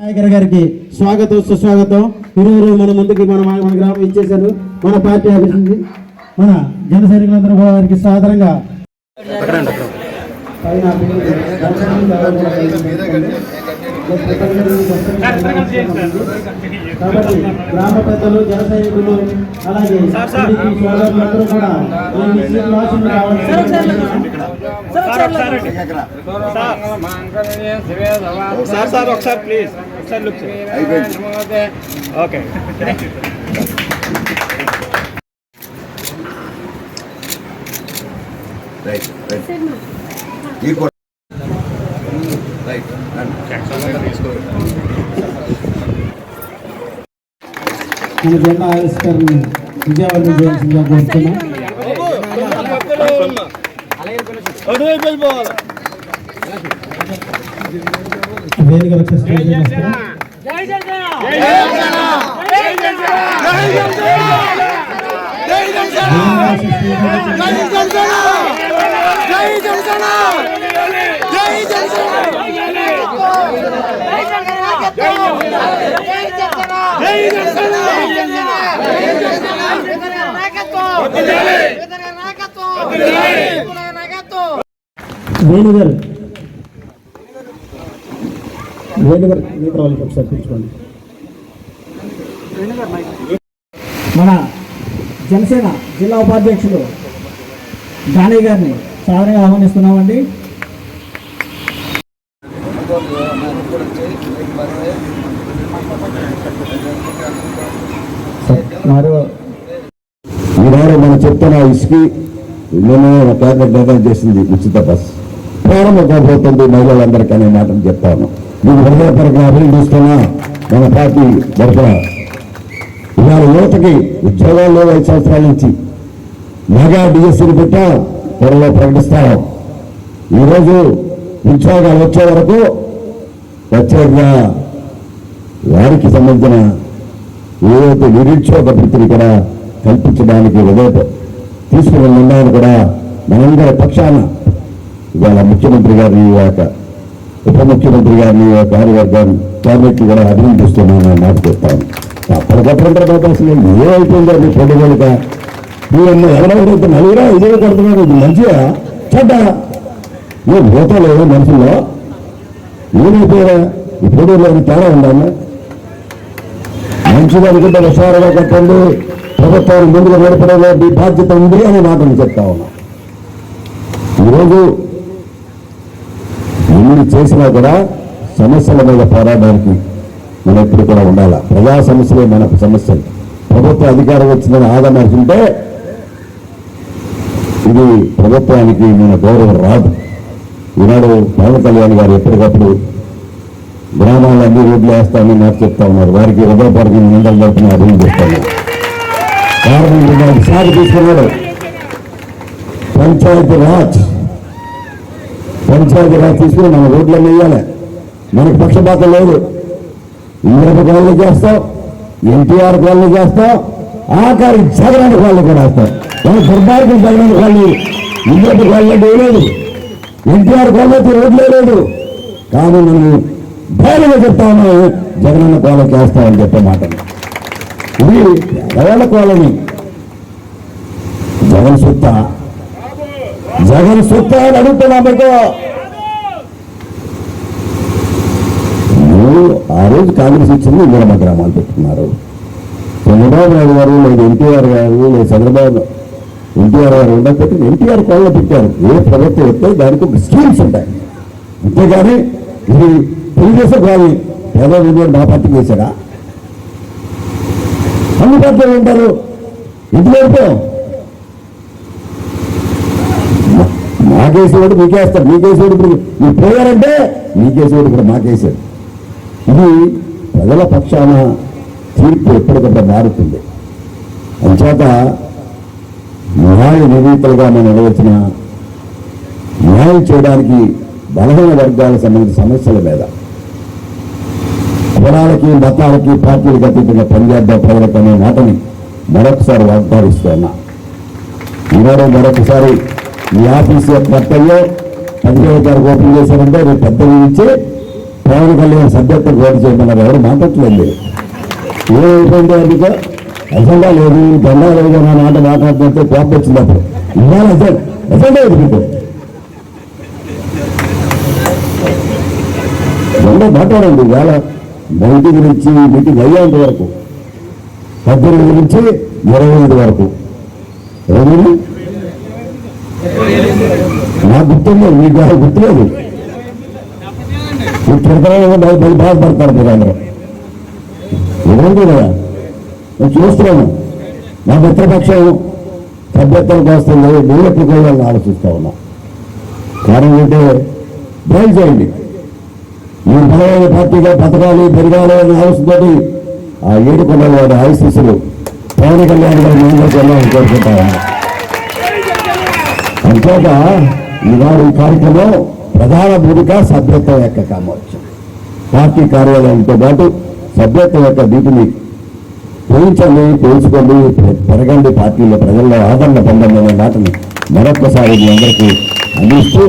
నాయకర్ గారికి స్వాగతం సుస్వాగతం. ఈరోజు మన ముందుకి మన మన గ్రామం ఇచ్చేశారు. మన పార్టీ ఆఫీస్ నుంచి మన జన సైనికులందరూ కూడా వారికి సాధారణంగా కాబట్టి గ్రామ పెద్దలు జన సైనికులు అలాగే సోదరులందరూ కూడా సార్ సార్ ఒకసారి ప్లీజ్. ఒకసారి లుక్ రైట్ రైట్. మన జెండా ఆవిష్కరణ విజయవాడ చేయాల్సిందిగా కోరుతున్నాం వేదిక రక్ష వేణుగారు. వేణుగారు వాళ్ళకి ఒకసారి పిలుచుకోండి మన జనసేన జిల్లా ఉపాధ్యక్షులు జానీ గారిని సాధారణంగా ఆహ్వానిస్తున్నామండి. ఈనాడు మనం చెప్తున్న ఇసుకి నిన్న కేంద్ర నిర్ణయం చేసింది ఉచిత బస్. ప్రారంభం కాబోతుంది మహిళలందరికీ అనే మాటను చెప్తాను. నేను హృదయపరంగా అభినందిస్తున్నా మన పార్టీ తరఫున. ఇవాళ యువతకి ఉద్యోగాలు లేవు ఐదు సంవత్సరాల నుంచి. మెగా డిఎస్సీని పెట్టా త్వరలో ప్రకటిస్తాం. ఈరోజు ఉద్యోగాలు వచ్చే వరకు ప్రత్యేకంగా వారికి సంబంధించిన ఏదైతే నిరుద్యోగ వృత్తిని కూడా కల్పించడానికి హృదయ తీసుకున్న నిర్ణయాన్ని కూడా మనందరి పక్షాన ఇవాళ ముఖ్యమంత్రి గారిని యొక్క ఉప ముఖ్యమంత్రి గారిని కార్యవర్గాన్ని క్యాబినెట్ కూడా అభినందిస్తున్నాను అని మాట చెప్తాను. అప్పటికప్పుడు లేదు ఏమైపోయిందో మీ పొడుగులుగా నువ్వు ఎవరెవరైతే నలుగురా ఇదే కడుతున్నారు. ఇది మంచిగా చెడ్డ? నువ్వు పోతలేవు మనుషుల్లో? ఏమైపోయారా? ఈ పొడుగులో తేడా ఉండాలి మంచిగా అనుకుంటే హుషారుగా కట్టండి ప్రభుత్వాన్ని ముందుకు నడపడంలో మీ బాధ్యత ఉంది అనే మాటను చెప్తా ఉన్నా. ఈరోజు ఎన్ని చేసినా కూడా సమస్యల మీద పోరాడడానికి మనం ఎప్పుడు కూడా ఉండాలి? ప్రజా సమస్యలే మన సమస్యలు. ప్రభుత్వ అధికారం వచ్చిందని ఆదమర్చుంటే ఇది ప్రభుత్వానికి మన గౌరవం రాదు. ఈనాడు పవన్ కళ్యాణ్ గారు ఎప్పటికప్పుడు గ్రామాలు అన్ని రోడ్లు వేస్తామని నాకు చెప్తా ఉన్నారు. వారికి హృదయపూర్వక నిందలు తరపున అభినందిస్తాను కారణం సాగు తీసుకున్నాడు పంచాయతీ రాజ్. పంచాయతీ రాజ్ తీసుకుని మన రోడ్లన్నీ వేయాలి. మనకు పక్షపాతం లేదు. ఇంద్రప కాలనీ చేస్తాం ఎన్టీఆర్ కాలనీ చేస్తాం ఆఖరి జగనాన్ని కాలనీ కూడా వేస్తాం. మన దుర్మార్గం జగనాన్ని కాలనీ ఇంద్రప కాలనీ లేదు. ఎన్టీఆర్ కాలనీ రోడ్లే లేదు. కానీ మనం ధైర్యంగా చెప్తాను జగనన్న కాలం చేస్తామని చెప్పే మాట. ఇది ఎవరి కోలని జగన్ సుత్త. జగన్ సుత్త అని అడుగుతున్నా మీకు. ఆ రోజు కాంగ్రెస్ ఇచ్చింది ఇందిరమ్మ గ్రామాలు పెట్టుకున్నారు. చంద్రబాబు నాయుడు గారు లేదు ఎన్టీఆర్ గారు లేదు చంద్రబాబు ఎన్టీఆర్ గారు ఉండకపోతే ఎన్టీఆర్ కోళ్ళ పెట్టారు. ఏ ప్రభుత్వం వస్తే దానికి ఒక స్కీమ్స్ ఉంటాయి. అంతేగాని ఇది తెలుగుదేశం కాదు ఏదో విలువ నా పార్టీకి వేశారా అన్ని పార్టీలు ఉంటారు ఇంటికి వెళ్ళిపోయాం మాకేసేవాడు మీకేస్తాడు మీకేసేవాడు ఇప్పుడు మీరు పోయారంటే మీకేసేవాడు ఇప్పుడు మాకేసాడు ఇది ప్రజల పక్షాన తీర్పు ఎప్పటికప్పుడు మారుతుంది. అంచేత న్యాయ నిర్ణీతలుగా మనం నిలవచ్చిన న్యాయం చేయడానికి బలహీన వర్గాలకు సంబంధించిన సమస్యల మీద కులాలకి మతాలకి పార్టీలకు అతీతంగా పనిచేద్దాం ప్రజలకనే మాటని మరొకసారి వాగ్దానిస్తున్నా. ఈనాడు మరొకసారి మీ ఆఫీస్ యొక్క కర్తవ్యం పదిహేను తారీఖు ఓపెన్ చేశారంటే రేపు పెద్దలు ఇచ్చి పవన్ కళ్యాణ్ సభ్యత్వం ఓటు చేయమన్నారు. ఎవరు మాట్లాడలేదు ఏమైపోయింది అందుకో అజెండా లేదు జెండా లేదు అన్న మాట మాట్లాడుతుంటే కోపం వచ్చింది అప్పుడు. ఇవాళ అజెండా అజెండా లేదు మీకు జెండా మాట్లాడండి ఇవాళ మీటింగ్ నుంచి మీటింగ్ అయ్యేంత వరకు పద్దెనిమిది నుంచి ఇరవై ఐదు వరకు. ఏమైంది నాకు గుర్తుంది? మీకు నాకు గుర్తులేదు? మీరు తిడతారో బాధపడతారు మీరు అందరూ. ఇవ్వండి కదా నేను చూస్తున్నాను. నా మిత్రపక్షం సభ్యత్వం వస్తుంది నేను ఎప్పుడు కూడా ఆలోచిస్తా ఉన్నా. కారణం ఏంటంటే బ్రైల్ చేయండి ఈ బలమైన పార్టీగా బతకాలి పెరగాలి అనే ఆలోచనతో ఆ ఏడుకున్న వారి ఆశీస్సులు పవన్ కళ్యాణ్ గారి మేందరికి వెళ్ళాలని కోరుకుంటా అంతేక ఈనాడు ఈ కార్యక్రమం ప్రధాన భూమిక సభ్యత్వం యొక్క కామవచ్చు పార్టీ కార్యాలయంతో పాటు సభ్యత్వం యొక్క నీటిని పోల్చండి పోల్చుకోండి పెరగండి పార్టీలో ప్రజల్లో ఆదరణ పొందండి అనే మాటని మరొక్కసారి మీ అందరికీ అందిస్తూ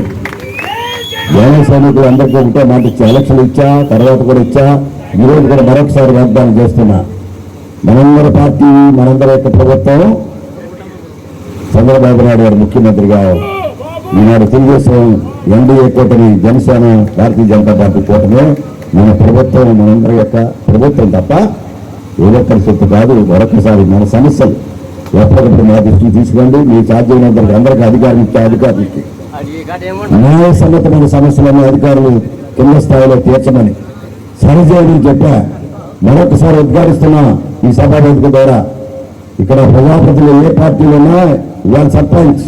జన సైనికులు అందరికీ ఒకటే మాట ఇచ్చా. ఎలక్షన్ ఇచ్చా తర్వాత కూడా ఇచ్చా. ఈరోజు కూడా మరొకసారి వాగ్దానం చేస్తున్నా. మనందరి పార్టీ మనందరి యొక్క ప్రభుత్వం చంద్రబాబు నాయుడు గారు ముఖ్యమంత్రిగా ఈనాడు తెలుగుదేశం ఎన్డీఏ కూటమి జనసేన భారతీయ జనతా పార్టీ కూటమి మన ప్రభుత్వం మనందరి యొక్క ప్రభుత్వం తప్ప ఏదొక్కరి సొత్తు కాదు. మరొకసారి మన సమస్యలు ఎప్పటికప్పుడు మా దృష్టికి తీసుకోండి. మీ సాధ్యమైనంతవరకు అందరికీ అధికారం ఇచ్చే అధికారులకి న్యాయసమ్మతమైన సమస్యలను అధికారులు కింద స్థాయిలో తీర్చమని సరిచేయని చెప్పా. మరొకసారి ఉద్ఘాటిస్తున్న ఈ సభావేదిక ద్వారా ఇక్కడ ప్రజాప్రతినిధులు ఏ పార్టీలు ఉన్నా ఇవాళ సర్పంచ్.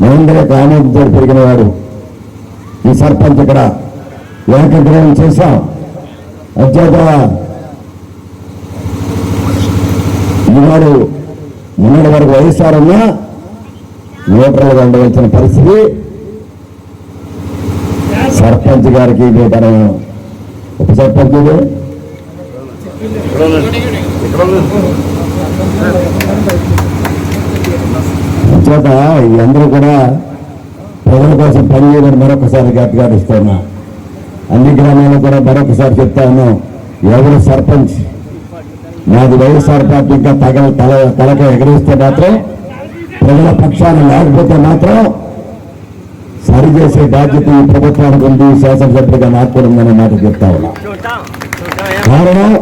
మహేంద్ర యొక్క ఆమోదంతో పెరిగిన వాడు. ఈ సర్పంచ్ ఇక్కడ ఏకగ్రహం చేశాం. అత్యేత ఈనాడు మొన్నటి వరకు వైఎస్ఆర్ ఉన్నా న్యూట్రల్గా ఉండవలసిన పరిస్థితి. సర్పంచ్ గారికి మన ఉప సర్పంచ్ ఇది. అందరూ కూడా ప్రజల కోసం పనిచేయడం మరొకసారి గట్టిగాడిస్తున్నా అన్ని గ్రామాల్లో కూడా మరొకసారి చెప్తాను ఎవరు సర్పంచ్? నాది వైఎస్ఆర్ పార్టీ ఇంకా తగల తల తలక ఎగరేస్తే మాత్రం ప్రజల పక్షాన లేకపోతే మాత్రం సరిచేసే బాధ్యత ఈ ప్రభుత్వానికి ఉంది శాసనసభ్యుడిగా నాకు కూడా ఉందనే మాట చెప్తా ఉన్నా. కారణం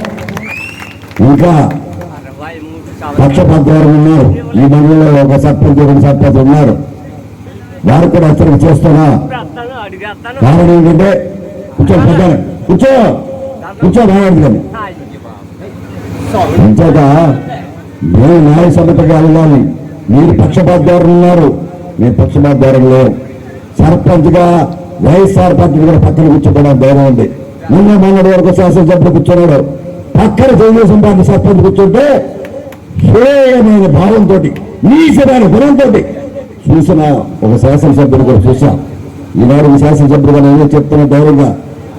ఇంకా పక్షపద్వారం ఉన్నారు. ఈ మండలంలో ఒక సర్పంచ్ ఒక సర్పంచ్ ఉన్నారు. వారు కూడా హెచ్చరిక చేస్తున్నా. కారణం ఏంటంటే కూర్చో పెద్ద కూర్చో కూర్చో మాట్లాడదు కానీ అంతేగా మేము న్యాయ సమ్మతగా వెళ్ళాలి. మీరు పక్షపాతదారులు ఉన్నారు. మేము పక్షపాతదారులు లేవు సర్పంచ్గా వైఎస్ఆర్ పార్టీ కూడా పక్కన కూర్చోవడం ధైర్యం ఉంది. నిన్న మొన్నటి వరకు శాసనసభ్యులు కూర్చున్నాడు. పక్కన తెలుగుదేశం పార్టీ సర్పంచ్ కూర్చుంటే హేయమైన భావంతో నీచమైన గుణంతో చూసిన ఒక శాసనసభ్యుడు కూడా చూశాం ఈనాడు ఈ కూడా నేను చెప్తున్న ధైర్యంగా?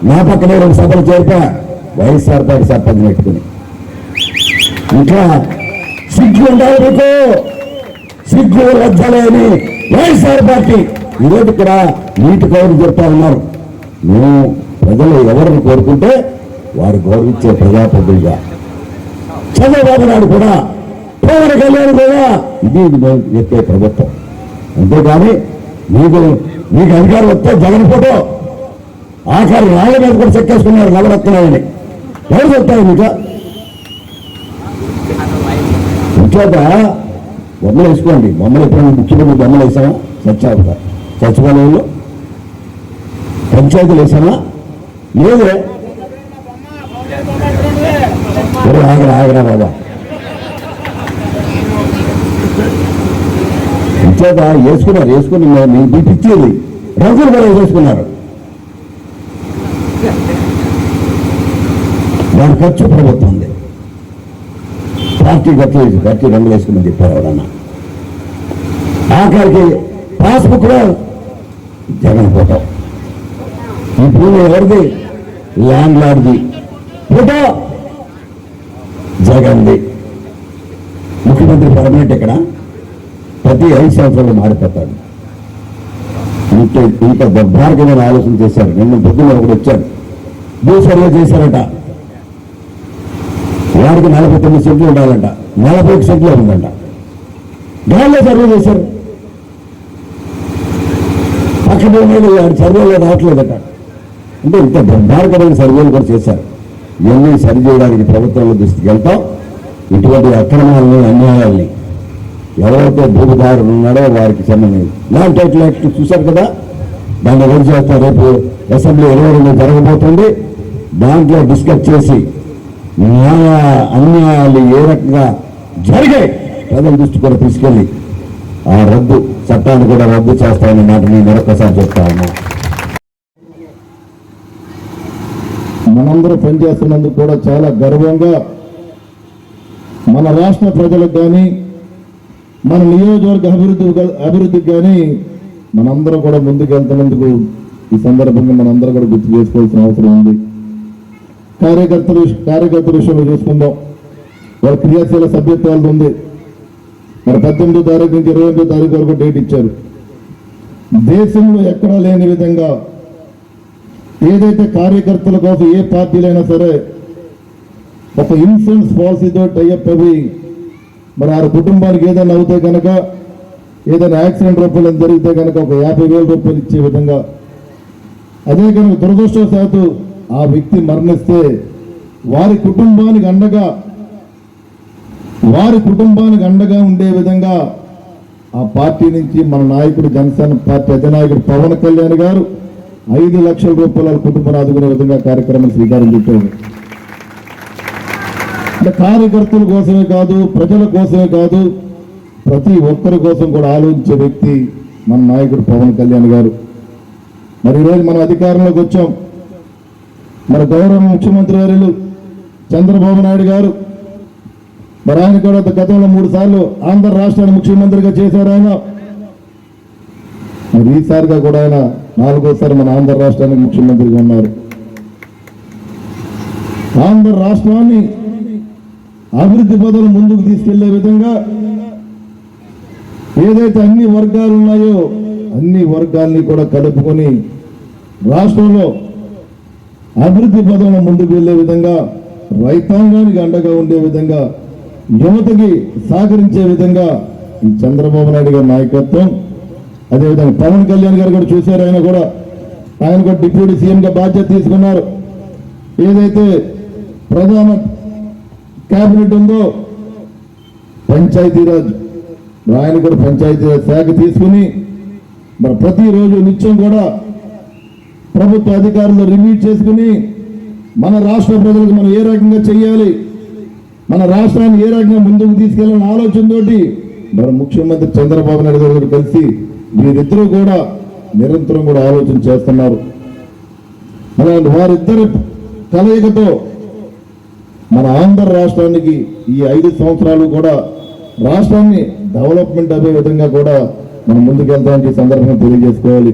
నా పక్కనే రెండు సభలు చేరిపా. వైఎస్ఆర్ పార్టీ సర్పంచ్ పెట్టుకుని. ఇంకా సిగ్గు ఉండాలి మీకు. సిగ్గు లజ్జలేని వైఎస్ఆర్ పార్టీ. ఈరోజు ఇక్కడ నీటి కౌరు చెప్తా ఉన్నారు. మేము ప్రజలు ఎవరిని కోరుకుంటే వారు గౌరవించే ప్రజాప్రతినిధిగా. చంద్రబాబు నాయుడు కూడా పవన్ కళ్యాణ్ కూడా ఇది చెప్పే ప్రభుత్వం. అంతేగాని మీకు మీకు అధికారం వస్తే జగన్ ఫోటో ఆఖరి రాళ్ళ మీద కూడా చెక్కేసుకున్నారు నవరత్నాలని. ఎవరు చెప్తారు మీకు? ఇంకేత బొమ్మలు వేసుకోండి. బొమ్మలు ఎప్పుడైనా ముఖ్యమంత్రి బొమ్మలు వేసామా సత్యావత సచివాలయంలో పంచాయతీలు వేసామా లేదే. ఆగరా ఆగరా బాబా. ఇంచేత వేసుకున్నారు వేసుకుని మీ- మీ మీకు ఇచ్చేది రంగులు కూడా వేసుకున్నారు. దాని ఖర్చు ప్రభుత్వం. పార్టీ గట్టి గట్టి రంగులు వేసుకుని చెప్పారు ఎవరన్నా. ఆఖరికి పాస్బుక్లో జగన్ ఫోటో. ఈ భూమి ఎవరిది? ల్యాండ్ లార్డ్ది ఫోటో జగన్ది. ముఖ్యమంత్రి పర్మనెంట్ ఇక్కడ ప్రతి ఐదు సంవత్సరాలు మారిపోతాడు. ఇంత ఇంత దుర్భార్గమైన ఆలోచన చేశారు. నిన్న పొద్దున్న ఒకడు వచ్చాడు భూ సర్వే చేశారట. వాడికి నలభై తొమ్మిది సెంట్లు ఉండాలంట. నలభై ఒక సెంట్లు ఉందంట. దానిలో సర్వే చేశారు. పక్కన ఉన్నది వాడి సర్వేలో రావట్లేదట. అంటే ఇంత దుర్మార్గమైన సర్వేలు కూడా చేశారు. ఇవన్నీ సరి చేయడానికి ప్రభుత్వంలో దృష్టికి వెళ్తాం. ఇటువంటి అక్రమాలని అన్యాయాల్ని ఎవరైతే భూమిదారులు ఉన్నాడో వారికి సంబంధించి. ల్యాండ్ టైటిల్ యాక్ట్ చూశారు కదా? దాన్ని రద్దు చేస్తారు? రేపు అసెంబ్లీ ఇరవై రెండు జరగబోతుంది. దాంట్లో డిస్కస్ చేసి న్యాయ అన్యాయాలు ఏ రకంగా జరిగాయి ప్రజల దృష్టి కూడా తీసుకెళ్ళి ఆ రద్దు చట్టాన్ని కూడా రద్దు చేస్తామన్న మాట నేను మరొకసారి చెప్తాను మనందరూ పనిచేస్తున్నందుకు కూడా చాలా గర్వంగా మన రాష్ట్ర ప్రజలకు కానీ మన నియోజకవర్గ అభివృద్ధి అభివృద్ధికి కానీ మనందరం కూడా ముందుకు వెళ్తున్నందుకు ఈ సందర్భంగా మనందరం కూడా గుర్తు చేసుకోవాల్సిన అవసరం ఉంది. కార్యకర్తలు కార్యకర్తల విషయంలో చూసుకుందాం. వాళ్ళ క్రియాశీల సభ్యత్వాలు ఉంది. మరి పద్దెనిమిదో తారీఖు నుంచి ఇరవై ఎనిమిదో తారీఖు వరకు డేట్ ఇచ్చారు. దేశంలో ఎక్కడా లేని విధంగా ఏదైతే కార్యకర్తల కోసం ఏ పార్టీలైనా సరే ఒక ఇన్సూరెన్స్ పాలసీతో టైఅప్ అవి మరి ఆ కుటుంబానికి ఏదైనా అవుతే కనుక ఏదైనా యాక్సిడెంట్ రూపంలో జరిగితే కనుక ఒక యాభై వేల రూపాయలు ఇచ్చే విధంగా. అదే కనుక దురదృష్టవశాత్తు ఆ వ్యక్తి మరణిస్తే వారి కుటుంబానికి అండగా వారి కుటుంబానికి అండగా ఉండే విధంగా ఆ పార్టీ నుంచి మన నాయకుడు జనసేన పార్టీ అధినాయకుడు పవన్ కళ్యాణ్ గారు ఐదు లక్షల రూపాయల కుటుంబాన్ని ఆదుకునే విధంగా కార్యక్రమం శ్రీకారం చుట్టారు అంటే కార్యకర్తల కోసమే కాదు ప్రజల కోసమే కాదు ప్రతి ఒక్కరి కోసం కూడా ఆలోచించే వ్యక్తి మన నాయకుడు పవన్ కళ్యాణ్ గారు. మరి ఈరోజు మనం అధికారంలోకి వచ్చాం. మన గౌరవ ముఖ్యమంత్రి వర్యులు చంద్రబాబు నాయుడు గారు మరి ఆయన కూడా గతంలో మూడు సార్లు ఆంధ్ర రాష్ట్రాన్ని ముఖ్యమంత్రిగా చేశారు ఆయన. మరి ఈసారిగా కూడా ఆయన నాలుగోసారి మన ఆంధ్ర రాష్ట్రానికి ముఖ్యమంత్రిగా ఉన్నారు. ఆంధ్ర రాష్ట్రాన్ని అభివృద్ధి పదవులు ముందుకు తీసుకెళ్ళే విధంగా ఏదైతే అన్ని వర్గాలు ఉన్నాయో అన్ని వర్గాల్ని కూడా కలుపుకొని రాష్ట్రంలో అభివృద్ధి పదంలో ముందుకు వెళ్ళే విధంగా రైతాంగానికి అండగా ఉండే విధంగా యువతకి సహకరించే విధంగా ఈ చంద్రబాబు నాయుడు గారి నాయకత్వం అదేవిధంగా పవన్ కళ్యాణ్ గారు కూడా చూశారు ఆయన కూడా ఆయన కూడా డిప్యూటీ సీఎంగా బాధ్యత తీసుకున్నారు. ఏదైతే ప్రధాన కేబినెట్ ఉందో పంచాయతీరాజ్ ఆయన కూడా పంచాయతీరాజ్ శాఖ తీసుకుని మరి ప్రతిరోజు నిత్యం కూడా ప్రభుత్వ అధికారులు రివ్యూ చేసుకుని మన రాష్ట్ర ప్రజలకు మనం ఏ రకంగా చేయాలి మన రాష్ట్రాన్ని ఏ రకంగా ముందుకు తీసుకెళ్ళాలని ఆలోచనతోటి మన ముఖ్యమంత్రి చంద్రబాబు నాయుడు గారు కలిసి వీరిద్దరూ కూడా నిరంతరం కూడా ఆలోచన చేస్తున్నారు. అలాంటి వారిద్దరి కలయికతో మన ఆంధ్ర రాష్ట్రానికి ఈ ఐదు సంవత్సరాలు కూడా రాష్ట్రాన్ని డెవలప్మెంట్ అదే విధంగా కూడా మనం ముందుకెళ్తామని సందర్భంగా తెలియజేసుకోవాలి.